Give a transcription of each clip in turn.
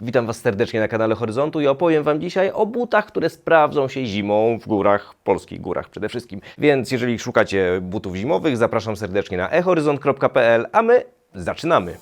Witam Was serdecznie na kanale Horyzontu i opowiem Wam dzisiaj o butach, które sprawdzą się zimą w górach, polskich górach przede wszystkim. Więc jeżeli szukacie butów zimowych, zapraszam serdecznie na ehoryzont.pl, a my zaczynamy.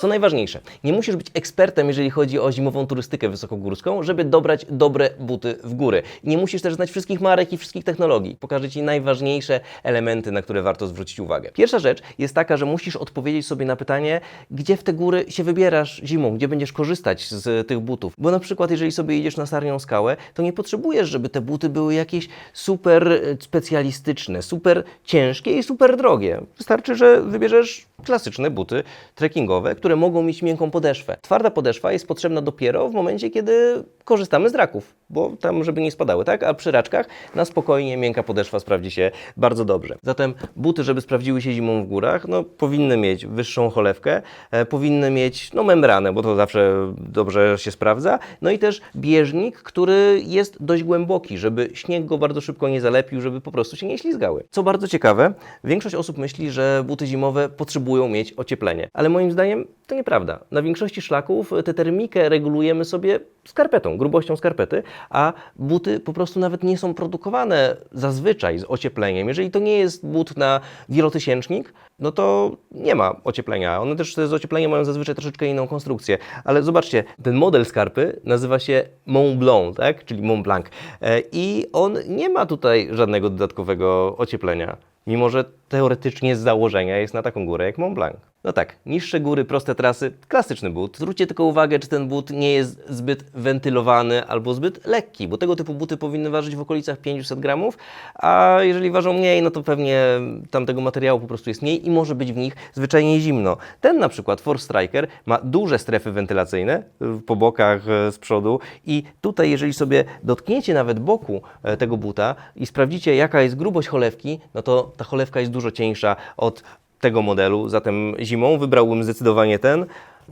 Co najważniejsze, nie musisz być ekspertem, jeżeli chodzi o zimową turystykę wysokogórską, żeby dobrać dobre buty w góry. Nie musisz też znać wszystkich marek i wszystkich technologii. Pokażę Ci najważniejsze elementy, na które warto zwrócić uwagę. Pierwsza rzecz jest taka, że musisz odpowiedzieć sobie na pytanie, gdzie w te góry się wybierasz zimą, gdzie będziesz korzystać z tych butów. Bo na przykład, jeżeli sobie idziesz na Sarnią Skałę, to nie potrzebujesz, żeby te buty były jakieś super e, specjalistyczne, super ciężkie i super drogie. Wystarczy, że wybierzesz klasyczne buty trekkingowe, które mogą mieć miękką podeszwę. Twarda podeszwa jest potrzebna dopiero w momencie, kiedy korzystamy z raków, bo tam, żeby nie spadały, tak? A przy raczkach na spokojnie miękka podeszwa sprawdzi się bardzo dobrze. Zatem buty, żeby sprawdziły się zimą w górach, no powinny mieć wyższą cholewkę, e, powinny mieć no membranę, bo to zawsze dobrze się sprawdza, no i też bieżnik, który jest dość głęboki, żeby śnieg go bardzo szybko nie zalepił, żeby po prostu się nie ślizgały. Co bardzo ciekawe, większość osób myśli, że buty zimowe potrzebują mieć ocieplenie, ale moim zdaniem to nieprawda. Na większości szlaków tę termikę regulujemy sobie skarpetą, grubością skarpety, a buty po prostu nawet nie są produkowane zazwyczaj z ociepleniem. Jeżeli to nie jest but na wielotysięcznik, no to nie ma ocieplenia. One też z ociepleniem mają zazwyczaj troszeczkę inną konstrukcję. Ale zobaczcie, ten model skarpy nazywa się Mont Blanc, tak? czyli Mont Blanc. E, I on nie ma tutaj żadnego dodatkowego ocieplenia. Mimo, że teoretycznie z założenia jest na taką górę jak Mont Blanc. No tak, niższe góry, proste trasy, klasyczny but. Zwróćcie tylko uwagę, czy ten but nie jest zbyt wentylowany albo zbyt lekki, bo tego typu buty powinny ważyć w okolicach 500 gramów, a jeżeli ważą mniej, no to pewnie tamtego materiału po prostu jest mniej i może być w nich zwyczajnie zimno. Ten na przykład Force Striker ma duże strefy wentylacyjne y, po bokach, y, z przodu i tutaj jeżeli sobie dotkniecie nawet boku e, tego buta i sprawdzicie jaka jest grubość cholewki, no to ta cholewka jest dużo cieńsza od tego modelu, zatem zimą wybrałbym zdecydowanie ten,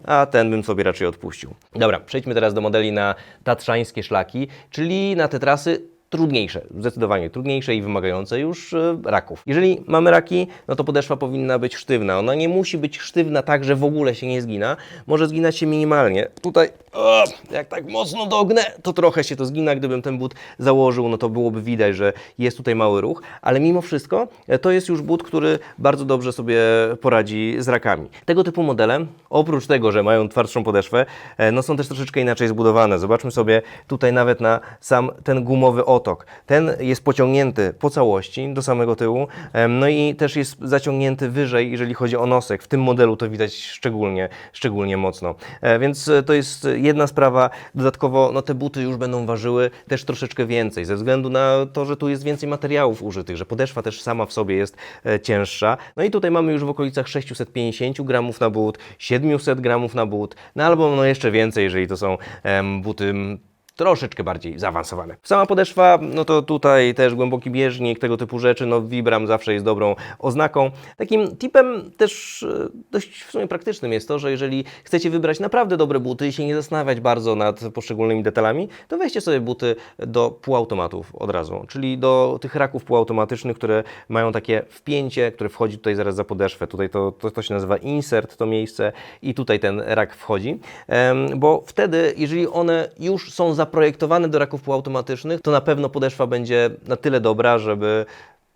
a ten bym sobie raczej odpuścił. Dobra, przejdźmy teraz do modeli na tatrzańskie szlaki, czyli na te trasy trudniejsze, zdecydowanie trudniejsze i wymagające już e, raków. Jeżeli mamy raki, no to podeszwa powinna być sztywna. Ona nie musi być sztywna tak, że w ogóle się nie zgina. Może zginać się minimalnie. Tutaj, o, jak tak mocno dognę, to trochę się to zgina. Gdybym ten but założył, no to byłoby widać, że jest tutaj mały ruch, ale mimo wszystko e, to jest już but, który bardzo dobrze sobie poradzi z rakami. Tego typu modele, oprócz tego, że mają twardszą podeszwę, e, no są też troszeczkę inaczej zbudowane. Zobaczmy sobie tutaj nawet na sam ten gumowy otok. Ten jest pociągnięty po całości do samego tyłu, no i też jest zaciągnięty wyżej, jeżeli chodzi o nosek. W tym modelu to widać szczególnie, szczególnie mocno. E, Więc e, to jest jedna sprawa. Dodatkowo no, te buty już będą ważyły też troszeczkę więcej, ze względu na to, że tu jest więcej materiałów użytych, że podeszwa też sama w sobie jest e, cięższa. No i tutaj mamy już w okolicach 650 gramów na but, 700 gramów na but, no albo no jeszcze więcej, jeżeli to są buty troszeczkę bardziej zaawansowane. Sama podeszwa, no to tutaj też głęboki bieżnik, tego typu rzeczy, no Vibram zawsze jest dobrą oznaką. Takim tipem też e, dość w sumie praktycznym jest to, że jeżeli chcecie wybrać naprawdę dobre buty i się nie zastanawiać bardzo nad poszczególnymi detalami, to weźcie sobie buty do półautomatów od razu, czyli do tych raków półautomatycznych, które mają takie wpięcie, które wchodzi tutaj zaraz za podeszwę. Tutaj to, to, to się nazywa insert, to miejsce i tutaj ten rak wchodzi, bo wtedy, jeżeli one już są zaprojektowane do raków półautomatycznych, to na pewno podeszwa będzie na tyle dobra, żeby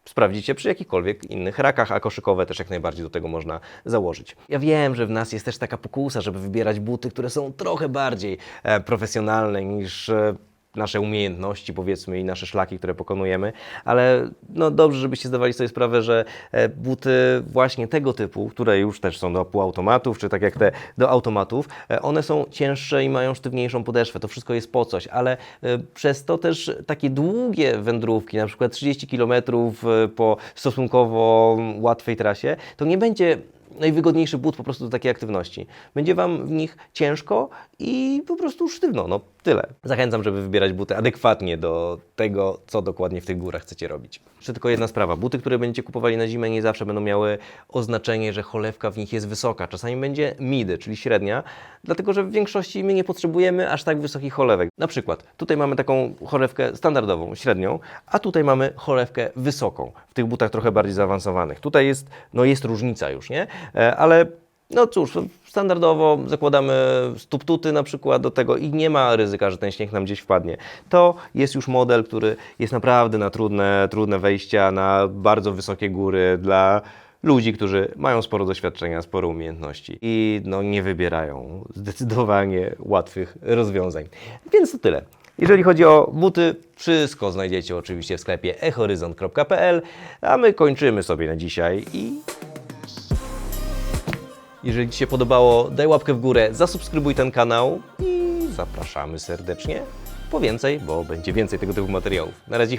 sprawdzić je przy jakichkolwiek innych rakach, a koszykowe też jak najbardziej do tego można założyć. Ja wiem, że w nas jest też taka pokusa, żeby wybierać buty, które są trochę bardziej e, profesjonalne niż e, nasze umiejętności, powiedzmy, i nasze szlaki, które pokonujemy, ale no dobrze, żebyście zdawali sobie sprawę, że e, buty właśnie tego typu, które już też są do półautomatów, czy tak jak te do automatów, e, one są cięższe i mają sztywniejszą podeszwę. To wszystko jest po coś, ale e, przez to też takie długie wędrówki, na przykład 30 km po stosunkowo łatwej trasie, to nie będzie najwygodniejszy but po prostu do takiej aktywności. Będzie Wam w nich ciężko i po prostu sztywno, no tyle. Zachęcam, żeby wybierać buty adekwatnie do tego, co dokładnie w tych górach chcecie robić. Jeszcze tylko jedna sprawa. Buty, które będziecie kupowali na zimę, nie zawsze będą miały oznaczenie, że cholewka w nich jest wysoka. Czasami będzie mid, czyli średnia, dlatego że w większości my nie potrzebujemy aż tak wysokich cholewek. Na przykład tutaj mamy taką cholewkę standardową, średnią, a tutaj mamy cholewkę wysoką, w tych butach trochę bardziej zaawansowanych. Tutaj jest, no jest różnica już, nie? E, Ale No cóż, standardowo zakładamy stóp-tuty na przykład do tego i nie ma ryzyka, że ten śnieg nam gdzieś wpadnie. To jest już model, który jest naprawdę na trudne, trudne wejścia, na bardzo wysokie góry dla ludzi, którzy mają sporo doświadczenia, sporo umiejętności i no, nie wybierają zdecydowanie łatwych rozwiązań. Więc to tyle. Jeżeli chodzi o buty, wszystko znajdziecie oczywiście w sklepie ehoryzont.pl, a my kończymy sobie na dzisiaj i jeżeli Ci się podobało, daj łapkę w górę, zasubskrybuj ten kanał i zapraszamy serdecznie po więcej, bo będzie więcej tego typu materiałów. Na razie.